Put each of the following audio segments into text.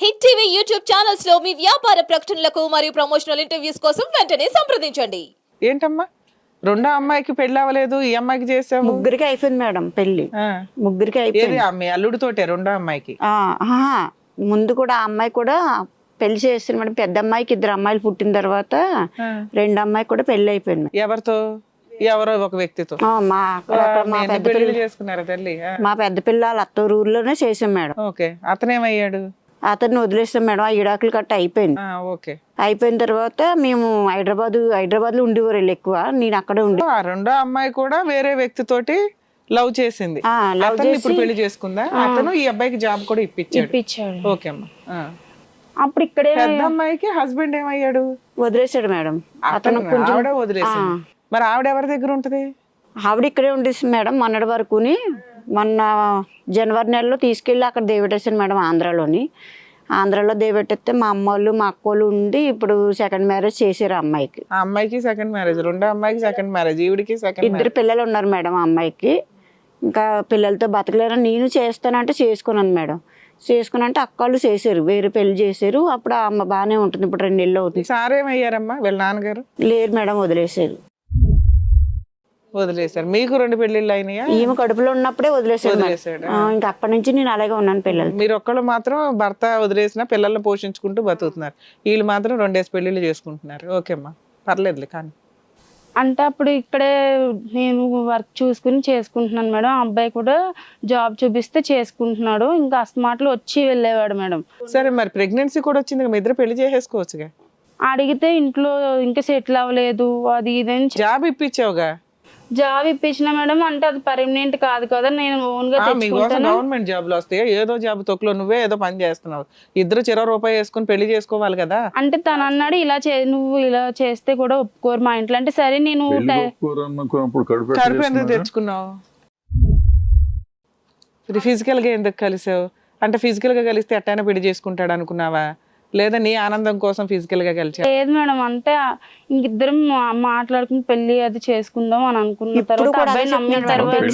Hit TV YouTube ఛానల్స్లో మీ వ్యాపార ప్రకటనలకు మరియు ప్రమోషనల్ ఇంటర్వ్యూస్ కోసం వెంటనే సంప్రదించండి. ఏంటమ్మా? రెండో అమ్మాయికి పెళ్ళి అవ్వలేదు ఈ అమ్మాయికి చేసావు? ముగ్గురికి అయిపోయింది మేడం పెళ్ళి ఆ. ముగ్గురికి ఏది అయిపోయింది. ఆ మీ అల్లుడితోటే రెండో అమ్మాయికి? ఆ, ఆహా. ముందు కూడా ఆ అమ్మాయి కూడా పెళ్ళి చేస్తుంది మేడం. పెద్ద అమ్మాయికి ఇద్దరు అమ్మాయిలు పుట్టిన తర్వాత. రెండు అమ్మాయి కూడా పెళ్ళి అయిపోయింది మేడం. ఎవరితో? ఎవరో ఒక వ్యక్తితో. ఆ, మా అక్కడ అక్కడ మా ఎన్ని పెద్ద పెళ్ళిళ్ళు పిల్ల చేసుకున్నారా తల్లి. మా పెద్ద పిల్ల వాళ్ళ అత్తూరు ఊర్లోనే చేసాం మేడం. ఓకే. అతనేమయ్యాడు? అతన్ని వదిలేసాం మేడం ఆ ఇడాకులు కట్ట అయిపోయింది. ఓకే. అయిపోయిన తర్వాత మేము హైదరాబాద్ హైదరాబాద్లో ఉండేవారు ఎక్కువ. నేను అక్కడే ఉండే. ఆ రెండో అమ్మాయి కూడా వేరే వ్యక్తితోటి లవ్ చేసింది. ఆ, love అతను ఇప్పుడు చేసి- పెళ్ళి చేసుకుందా? అతను ఈ అబ్బాయికి జాబ్ కూడా ఇప్పించాడు. ఇప్పించాడు. ఓకే అమ్మా. ఆ. అప్పుడు ఇక్కడే పెద్ద అమ్మాయికి హస్బెండ్ ఏమయ్యాడు? వదిలేసాడు మేడం. అతను అతను కొంచెం ఆవిడ వదిలేసింది. మరి ఆవిడ ఎవరి దగ్గర ఉంటది? ఆవిడ ఇక్కడే ఉండేసి మేడం మొన్నటి వరకుని. మొన్న జనవరి నెలలో తీసుకెళ్ళి అక్కడ దేవెట్టేసాను మేడం ఆంధ్రాలోని. ఆంధ్రాలో దేవెట్టేస్తే మా అమ్మ వాళ్ళు మా అక్క వాళ్ళు ఉండి ఇప్పుడు సెకండ్ మ్యారేజ్ చేశారు అమ్మాయికి. ఆ అమ్మాయికి సెకండ్ మ్యారేజ్ రెండో అమ్మాయికి సెకండ్ మ్యారేజ్ ఈవిడికి సెకండ్ ఇద్దరు పిల్లలు ఉన్నారు మేడం ఆ అమ్మాయికి. ఇంకా పిల్లలతో బతకలేరని నేను చేస్తానంటే చేసుకున్నాను మేడం. చేసుకున్నంటే అక్క వాళ్ళు చేశారు వేరే పెళ్ళి చేశారు. అప్పుడు ఆ అమ్మ బాగానే ఉంటుంది ఇప్పుడు రెండు నెలలు అవుతుంది. సార్ ఏమయ్యారమ్మా వీళ్ళ నాన్నగారు? లేరు మేడం వదిలేశారు. వదిలేశారు. మీకు రెండు పెళ్ళిళ్ళు అయినాయా? ఈమె కడుపులో ఉన్నప్పుడే. వదిలేశాడు. ఆ, ఇంకా అప్పటి నుంచి నేను అలాగే ఉన్నాను పిల్లలు మీరు ఒక్కళ్ళు మాత్రం భర్త వదిలేసిన పిల్లల్ని పోషించుకుంటూ బతుకుతున్నారు. వీళ్ళు మాత్రం రెండేసి పెళ్ళిళ్ళు చేసుకుంటున్నారు. ఓకే అమ్మా. పర్లేదులే కానీ. అంటే అప్పుడు ఇక్కడే నేను వర్క్ చూసుకుని చేసుకుంటున్నాను మేడం. ఆ అబ్బాయి కూడా జాబ్ చూపిస్తే చేసుకుంటున్నాడు. ఇంకా అస్తమాటలు వచ్చి వెళ్ళేవాడు మేడం. సరే మరి ప్రెగ్నెన్సీ కూడా వచ్చింది కదా, మీ ఇద్దరు పెళ్ళి చేసేసుకోవచ్చుగా. అడిగితే ఇంట్లో ఇంకా సెటిల్ అవ్వలేదు అది ఇది అని జాబ్ ఇప్పించావుగా? జాబ్ ఇప్పించిన మేడం అంటే అది పర్మనెంట్ కాదు కదా నేను ఓన్గా మీకోసం గవర్నమెంట్ జాబ్లు వస్తాయి? ఏదో జాబ్ తొక్కులో నువ్వే ఏదో పని చేస్తున్నావు. ఇద్దరు చిరో రూపాయి వేసుకుని పెళ్ళి చేసుకోవాలి కదా. అంటే తను అన్నాడు ఇలా చే నువ్వు ఇలా చేస్తే కూడా ఒప్పుకోరు మా ఇంట్లో. అంటే సరే నేను కడుపు? తెచ్చుకున్నావు? ఇది ఫిజికల్గా ఎందుకు కలిసావు? అంటే ఫిజికల్గా కలిస్తే ఎట్టైనా పెళ్ళి చేసుకుంటాడు అనుకున్నావా? లేదా నీ ఆనందం కోసం ఫిజికల్గా కలిసా లేదు మేడం అంటే ఇంకిద్దరం మాట్లాడుకుని పెళ్ళి అది చేసుకుందాం అని అనుకున్న తర్వాత అబ్బాయి నమ్మిన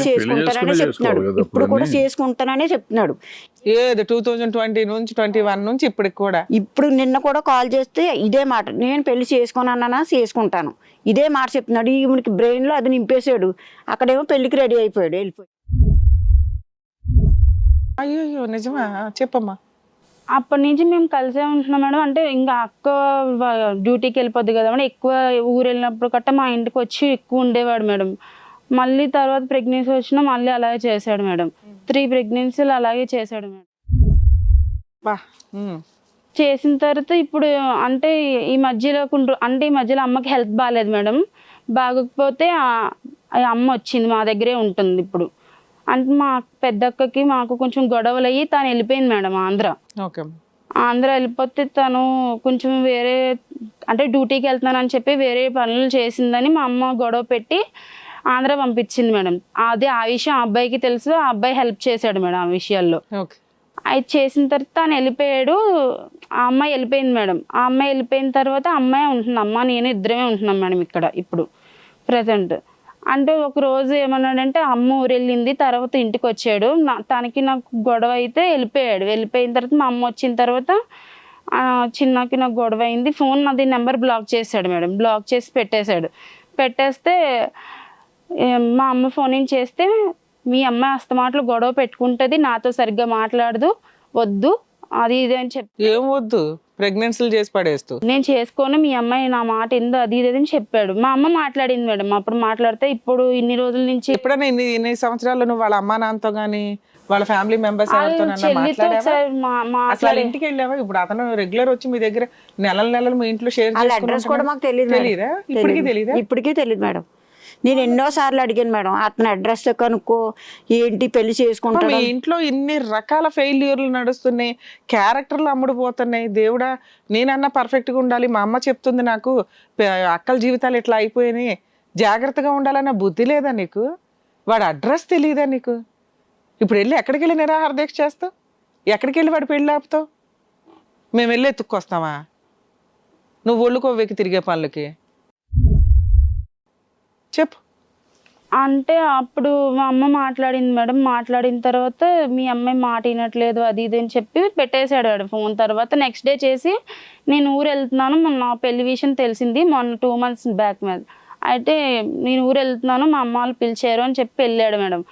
చేసుకుంటాననే చేసుకునే చెప్తున్నాడు. ఇప్పుడు కూడా. చేసుకుంటాననే చెప్తున్నాడు. ఏది టూ థౌజండ్ ట్వంటీ నుంచి ట్వంటీ వన్ నుంచి ఇప్పటికి కూడా? ఇప్పుడు నిన్న కూడా కాల్ చేస్తే ఇదే మాట నేను పెళ్ళి చేసుకున్నానా చేసుకుంటాను. ఇదే మాట చెప్తున్నాడు. ఈవిడికి బ్రెయిన్లో అది నింపేశాడు. అక్కడేమో పెళ్ళికి రెడీ అయిపోయాడు వెళ్ళిపోయి అయ్యో నిజమా? చెప్పమ్మా. అప్పటి నుంచి మేము కలిసే ఉంటున్నాం మేడం. అంటే ఇంకా అక్క డ్యూటీకి వెళ్ళిపోద్ది కదా మేడం. ఎక్కువ ఊరు వెళ్ళినప్పుడు కట్ట మా ఇంటికి వచ్చి ఎక్కువ ఉండేవాడు మేడం. మళ్ళీ తర్వాత ప్రెగ్నెన్సీ వచ్చినా మళ్ళీ అలాగే చేశాడు మేడం. త్రీ ప్రెగ్నెన్సీలు అలాగే చేశాడు మేడం. చేసిన తర్వాత ఇప్పుడు అంటే ఈ మధ్యలో అంటే ఈ మధ్యలో అమ్మకి హెల్త్ బాగాలేదు మేడం. బాగోకపోతే అమ్మ వచ్చింది మా దగ్గరే ఉంటుంది ఇప్పుడు. అంటే మా పెద్దక్కకి మాకు కొంచెం గొడవలు అయ్యి తను వెళ్ళిపోయింది మేడం ఆంధ్ర. ఓకే. ఆంధ్ర వెళ్ళిపోతే తను కొంచెం వేరే అంటే డ్యూటీకి వెళ్తున్నానని చెప్పి వేరే పనులు చేసిందని మా అమ్మ గొడవ పెట్టి ఆంధ్ర పంపించింది మేడం. అదే ఆ విషయం ఆ అబ్బాయికి తెలుసు ఆ అబ్బాయి హెల్ప్ చేశాడు మేడం ఆ విషయాల్లో. అది చేసిన తర్వాత తను వెళ్ళిపోయాడు ఆ అమ్మాయి వెళ్ళిపోయింది మేడం. ఆ అమ్మాయి వెళ్ళిపోయిన తర్వాత అమ్మాయి ఉంటుంది అమ్మ నేను ఇద్దరమే ఉంటున్నాం మేడం ఇక్కడ ఇప్పుడు ప్రజెంట్. అంటే ఒక రోజు ఏమన్నాడంటే అమ్మ ఊరు వెళ్ళింది తర్వాత ఇంటికి వచ్చాడు నా తనకి నాకు గొడవ అయితే వెళ్ళిపోయాడు. వెళ్ళిపోయిన తర్వాత మా అమ్మ వచ్చిన తర్వాత చిన్నకి నాకు గొడవ అయింది ఫోన్ నాది నెంబర్ బ్లాక్ చేశాడు మేడం. బ్లాక్ చేసి పెట్టేశాడు. పెట్టేస్తే మా అమ్మ ఫోన్ నుంచి చేస్తే మీ అమ్మాయి అస్తమాటలు గొడవ పెట్టుకుంటుంది నాతో సరిగ్గా మాట్లాడదు వద్దు అది ఇది అని చెప్పి ఏం వద్దు. ప్రెగ్నెన్సీలు చేసి పడేస్తూ. నేను చేసుకోను మీ అమ్మాయి నా మాట ఎందు అది ఇది అని చెప్పాడు. మా అమ్మ మాట్లాడింది మేడం. అప్పుడు మాట్లాడితే ఇప్పుడు ఇన్ని రోజుల నుంచి ఎప్పుడైనా ఇన్ని ఇన్ని సంవత్సరాలు నువ్వు వాళ్ళ అమ్మా నాన్నతో గానీ వాళ్ళ ఫ్యామిలీ మెంబర్స్ వాళ్ళ ఎవరితో చెల్లితో మాట్లాడావా? ఒకసారి మా- అసలు వాళ్ళ ఇంటికి వెళ్ళావా? ఇప్పుడు అతను రెగ్యులర్ వచ్చి మీ దగ్గర నెలల నెలలు మీ ఇంట్లో షేర్ వాళ్ళ అడ్రస్ కూడా మాకు తెలియదు. తెలియదా ఇప్పటికీ తెలీదు. తెలియదా ఇప్పటికీ తెలియదు మేడం. నేను ఎన్నో సార్లు అడిగాను మేడం అతని అడ్రస్ కనుక్కో ఏంటి పెళ్ళి మీ చేసుకుంటాడు ఇంట్లో ఇన్ని రకాల ఫెయిల్యూర్లు నడుస్తున్నాయి క్యారెక్టర్లు అమ్ముడుపోతున్నాయి దేవుడా నేనన్నా perfect గా ఉండాలి మా అమ్మ చెప్తుంది నాకు అక్కల జీవితాలు ఇట్లా అయిపోయినాయి జాగ్రత్తగా ఉండాలన్న బుద్ధి లేదా నీకు? వాడు అడ్రస్ తెలియదా నీకు? ఇప్పుడు వెళ్ళి ఎక్కడికి వెళ్ళి నిరాహార దీక్ష చేస్తావు? ఎక్కడికి వెళ్ళి వాడు పెళ్ళి ఆపుతావు? మేము వెళ్ళి ఎత్తుక్కొస్తామా? నువ్వు ఒళ్ళుకోవేకి తిరిగే పనులకి. చెప్పు. అంటే అప్పుడు మా అమ్మ మాట్లాడింది మేడం. మాట్లాడిన తర్వాత మీ అమ్మాయి మాట వినట్లేదు అది ఇది అని చెప్పి పెట్టేశాడు మేడం ఫోన్. తర్వాత నెక్స్ట్ డే చేసి నేను ఊరు వెళ్తున్నాను. మొన్న నా పెళ్ళి విషయం తెలిసింది. మొన్న టూ మంత్స్ బ్యాక్ మీద అయితే నేను ఊరు వెళ్తున్నాను. మా అమ్మ వాళ్ళు పిలిచారు అని చెప్పి వెళ్ళాడు మేడం.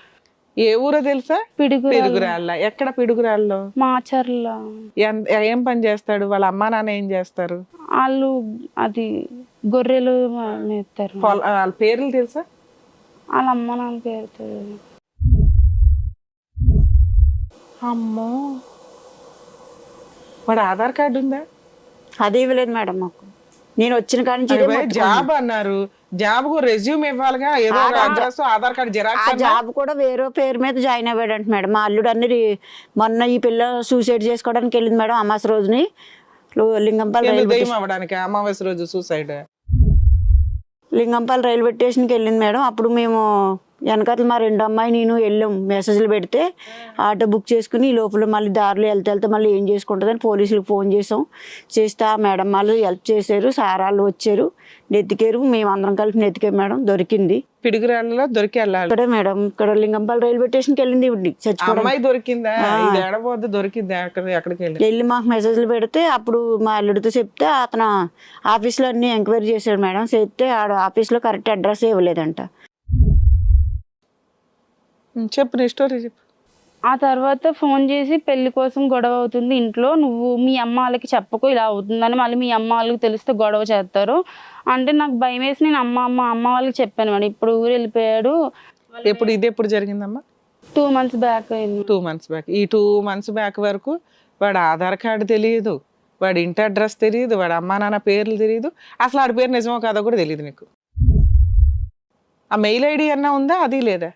ఏ ఊరో తెలుసా? పిడుగు పిడుగురాళ్ళ. ఎక్కడ పిడుగురాళ్ళు? మాచర్ల. ఏం పని చేస్తాడు? వాళ్ళ అమ్మా నాన్న ఏం చేస్తారు? వాళ్ళు అది గొర్రెలు మేపుతారు వాళ్ళ పేర్లు తెలుసా? వాళ్ళ అమ్మ నాన్న పేరుతో అమ్మో. వాడు ఆధార్ కార్డు ఉందా? అది ఇవ్వలేదు మేడం మాకు. నేను వచ్చిన కాడి నుంచి మొత్తుకున్నాను. జాబ్ అన్నారు. జాబ్కు రెజ్యూమ్ ఇవ్వాలిగా. ఏదో అడ్రస్ ఆధార్ కార్డు ఆ జిరాక్స్ జాబ్ కూడా వేరే పేరు మీద జాయిన్ అయ్యాడంట మేడం. మా అల్లుడు అన్ని మొన్న ఈ పిల్ల సూసైడ్ చేసుకోవడానికి వెళ్ళింది మేడం అమాస రోజుని. లింగంపల్లి అవ్వడానికి? అమావాస్య రోజు సూసైడ్. లింగంపల్లి రైల్వే స్టేషన్కి వెళ్ళింది మేడం. అప్పుడు మేము వెనకాతలు మా రెండు అమ్మాయి నేను వెళ్ళాం మెసేజ్లు పెడితే ఆటో బుక్ చేసుకుని ఈ లోపల మళ్ళీ దారిలో వెళ్తే వెళ్తే మళ్ళీ ఏం చేసుకుంటుందని పోలీసులకు ఫోన్ చేసాం. చేస్తే ఆ మేడం వాళ్ళు హెల్ప్ చేశారు సార్ వాళ్ళు వచ్చారు నెత్తికారు మేము అందరం కలిపి నెత్తికాం మేడం దొరికింది. పిడుగురాళ్ళలో దొరికి వెళ్ళాలి ఇక్కడే మేడం ఇక్కడ లింగంపల్లి రైల్వే స్టేషన్కి వెళ్ళింది ఇవిడి చచ్చిపోవడం అమ్మాయి దొరికిందా? దొరికింది వెళ్ళి వెళ్ళి మాకు మెసేజ్లు పెడితే అప్పుడు మా అల్లుడితో చెప్తే అతను ఆఫీస్లో అన్ని ఎంక్వైరీ చేశాడు మేడం చెప్తే ఆడ ఆఫీస్లో కరెక్ట్ అడ్రస్ ఇవ్వలేదంట. చెప్పు నీ స్టోరీ చెప్పు. ఆ తర్వాత ఫోన్ చేసి పెళ్ళి కోసం గొడవ అవుతుంది ఇంట్లో. నువ్వు మీ అమ్మ వాళ్ళకి చెప్పకు ఇలా అవుతుందని మళ్ళీ మీ అమ్మ వాళ్ళకి తెలిస్తే గొడవ చేస్తారు. అంటే నాకు భయం వేసి నేను అమ్మ అమ్మ అమ్మ వాళ్ళకి చెప్పాను మేడం. ఇప్పుడు ఊరు వెళ్ళిపోయాడు. ఎప్పుడు ఇది ఎప్పుడు జరిగిందమ్మా? టూ మంత్స్ బ్యాక్ అయింది. టూ మంత్స్ బ్యాక్ ఈ టూ మంత్స్ బ్యాక్ వరకు వాడు ఆధార్ కార్డు తెలియదు వాడి ఇంటి అడ్రస్ తెలియదు వాడి అమ్మా నాన్న పేర్లు తెలియదు. అసలు ఆడి పేరు నిజమో కాదో కూడా తెలియదు నీకు. ఆ మెయిల్ ఐడి అన్నా ఉందా అది లేదా?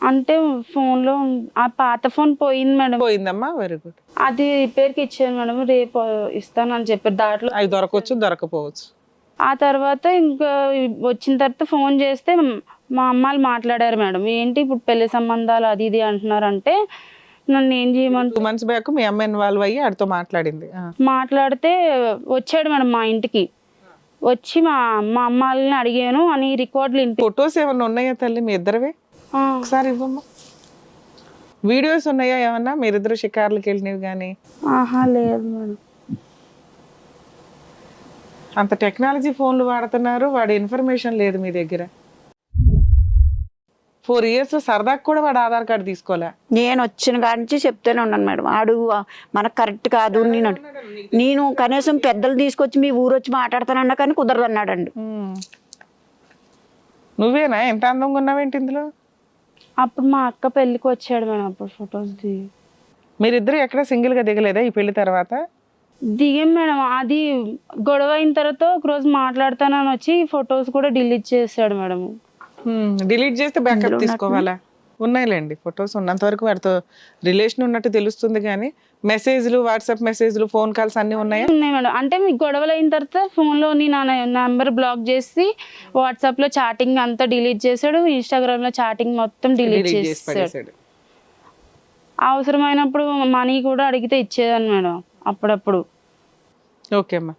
అంటే ఫోన్లో ఆ పాత ఫోన్ పోయింది మేడం. పోయిందమ్మా వెరీ గుడ్ అది రిపేర్కి ఇచ్చాను మేడం రేపు ఇస్తానని చెప్పారు. దాంట్లో అవి దొరకవచ్చు దొరకపోవచ్చు. ఆ తర్వాత ఇంకా వచ్చిన తర్వాత ఫోన్ చేస్తే మా అమ్మాలు మాట్లాడారు మేడం. ఏంటి ఇప్పుడు పెళ్ళి సంబంధాలు అది ఇది అంటున్నారంటే నన్ను ఏం చేయమంటారు టూ మంత్స్ బ్యాక్ మీ అమ్మ ఇన్వాల్వ్ అయ్యి ఆడితో మాట్లాడింది. ఆ. మాట్లాడితే వచ్చాడు మేడం మా ఇంటికి. వచ్చి మా మా అమ్మ వాళ్ళని అడిగాను అని రికార్డులు ఇంటి ఫొటోస్ ఏమన్నా ఉన్నాయా తల్లి మీ ఇద్దరివే? ఒకసారి ఇవ్వమ్మా. వీడియోస్ ఉన్నాయా ఏమన్నా? మీరిద్దరు షికార్లకు వెళ్ళినవి కానీ ఆహా లేదు మేడం. అంత టెక్నాలజీ ఫోన్లు వాడుతున్నారు. వాడి ఇన్ఫర్మేషన్ లేదు మీ దగ్గర. ఫోర్ ఇయర్స్ సరదాకు కూడా వాడు ఆధార్ కార్డు తీసుకోలే. నేను వచ్చిన కాడి నుంచి చెప్తూనే ఉన్నాను మేడం. ఆడు మనకు కరెక్ట్ కాదు నేను నేను కనీసం పెద్దలు తీసుకొచ్చి మీ ఊరు వచ్చి మాట్లాడతానన్నా కానీ కుదరదు అన్నాడండి. నువ్వేనా? ఎంత అందంగా ఉన్నావేంటి ఇందులో? అప్పుడు మా అక్క పెళ్ళికి వచ్చాడు మేడం అప్పుడు ఫొటోస్ దిగి. మీరిద్దరు ఎక్కడ సింగిల్గా దిగలేదా ఈ పెళ్ళి తర్వాత? దిగాం మేడం. అది గొడవ అయిన తర్వాత ఒకరోజు మాట్లాడతానని వచ్చి ఫొటోస్ కూడా డిలీట్ చేశాడు మేడం. డిలీట్ చేస్తే బ్యాకప్ తీసుకోవాలా? ఉన్నాయిలేండి ఫొటోస్ ఉన్నంత వరకు వాడితో రిలేషన్ ఉన్నట్టు తెలుస్తుంది కానీ మెసేజ్లు వాట్సాప్ మెసేజ్లు ఫోన్ కాల్స్ అన్ని ఉన్నాయా? ఉన్నాయి మేడం. అంటే మీకు గొడవలు అయిన తర్వాత ఫోన్లోని నా నెంబర్ బ్లాక్ చేసి వాట్సాప్లో చాటింగ్ అంతా డిలీట్ చేశాడు ఇన్స్టాగ్రామ్లో చాటింగ్ మొత్తం డిలీట్ డిలీట్ చేసి చేసాడు అవసరమైనప్పుడు మనీ కూడా అడిగితే ఇచ్చేదాన్ని మేడం అప్పుడప్పుడు. ఓకే అమ్మా.